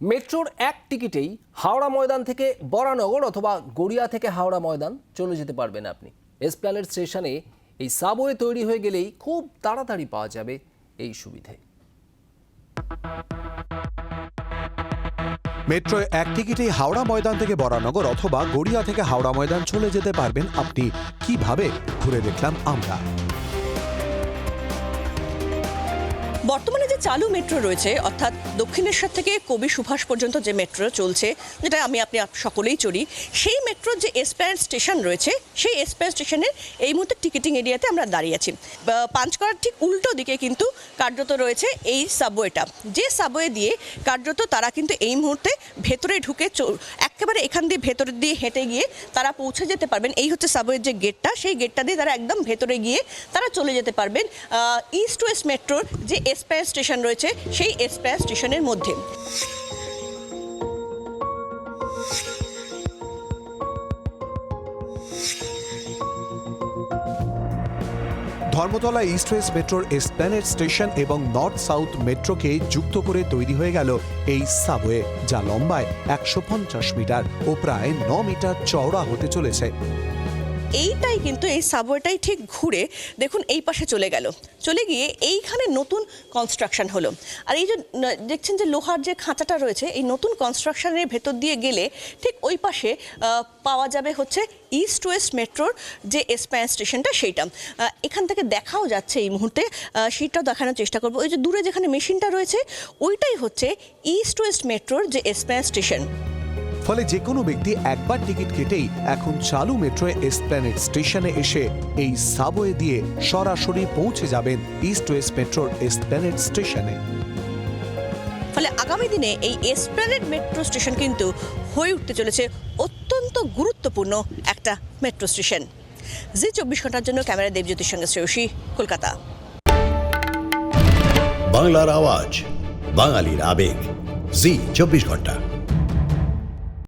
মেট্রোর এক টিকিটেই হাওড়া ময়দান থেকে বরানগর অথবা গড়িয়া থেকে হাওড়া ময়দান চলে যেতে পারবেন আপনি। এসপ্ল্যানেড স্টেশনে এই সাবওয়ে তৈরি হয়ে গেলেই খুব তাড়াতাড়ি পাওয়া যাবে এই সুবিধে। মেট্রো এক টিকিটেই হাওড়া ময়দান থেকে বরানগর অথবা গড়িয়া থেকে হাওড়া ময়দান চলে যেতে পারবেন আপনি। কীভাবে? ঘুরে দেখলাম আমরা। বর্তমানে যে চালু মেট্রো রয়েছে, অর্থাৎ দক্ষিণেশ্বর থেকে কবি সুভাষ পর্যন্ত যে মেট্রো চলছে, যেটা আমি আপনি সকলেই চড়ি, সেই মেট্রোর যে এসপ্যান্ড স্টেশন রয়েছে, সেই এসপ্যান্ড স্টেশনের এই মুহূর্তে টিকিটিং এরিয়াতে আমরা দাঁড়িয়ে আছি। পাঁচকড়ার ঠিক উল্টো দিকে কিন্তু কার্যত রয়েছে এই সাবওয়েটা যে সাবওয়ে দিয়ে কার্যত তারা কিন্তু এই মুহূর্তে ভেতরে ঢুকে একেবারে এখান দিয়ে ভেতরে দিয়ে হেঁটে গিয়ে তারা পৌঁছে যেতে পারবেন। এই হচ্ছে সাবওয়ের যে গেটটা সেই গেটটা দিয়ে তারা একদম ভেতরে গিয়ে তারা চলে যেতে পারবেন। ইস্ট ওয়েস্ট মেট্রোর যে এসপায়ার স্টেশন রয়েছে, সেই এসপায়ার স্টেশনের মধ্যে। ধর্মতলা ইস্ট ওয়েস্ট মেট্রোর এসপ্ল্যানেড স্টেশন এবং নর্থ সাউথ মেট্রোকে যুক্ত করে তৈরি হয়ে গেল এই সাবওয়ে যা লম্বায় একশো পঞ্চাশ মিটার ও প্রায় ন মিটার চওড়া হতে চলেছে। এইটাই কিন্তু এই সাবওয়েটাই ঠিক ঘুরে দেখুন এই পাশে চলে গেল। চলে গিয়ে এইখানে নতুন কনস্ট্রাকশন হলো। আর এই যে দেখছেন যে লোহার যে খাঁচাটা রয়েছে, এই নতুন কনস্ট্রাকশনের ভেতর দিয়ে গেলে ঠিক ওই পাশে পাওয়া যাবে হচ্ছে ইস্ট ওয়েস্ট মেট্রোর যে এসপায়ার স্টেশনটা সেইটা। এখান থেকে দেখাও যাচ্ছে এই মুহূর্তে। সেটাও দেখানোর চেষ্টা করব। ওই যে দূরে যেখানে মেশিনটা রয়েছে, ওইটাই হচ্ছে ইস্ট ওয়েস্ট মেট্রোর যে এসপায়ার স্টেশন ফলে যে কোনো ব্যক্তি একবার টিকিট কেটেই এখন চালু মেট্রো এসপ্ল্যানেড স্টেশনে এসে এই সাবওয়ে দিয়ে সরাসরি পৌঁছে যাবেন ইস্ট ওয়েস্ট মেট্রোর এসপ্ল্যানেড স্টেশনে। ফলে আগামী দিনে এই এসপ্ল্যানেড মেট্রো স্টেশন কিন্তু হয়ে উঠতে চলেছে অত্যন্ত গুরুত্বপূর্ণ একটা মেট্রো স্টেশন জি চব্বিশ ঘণ্টার জন্য ক্যামেরা দেবজ্যোতির সঙ্গে শ্রেয়সী কলকাতা। বাংলার আওয়াজ বাঙালির আবেগ। জি চব্বিশ ঘণ্টা।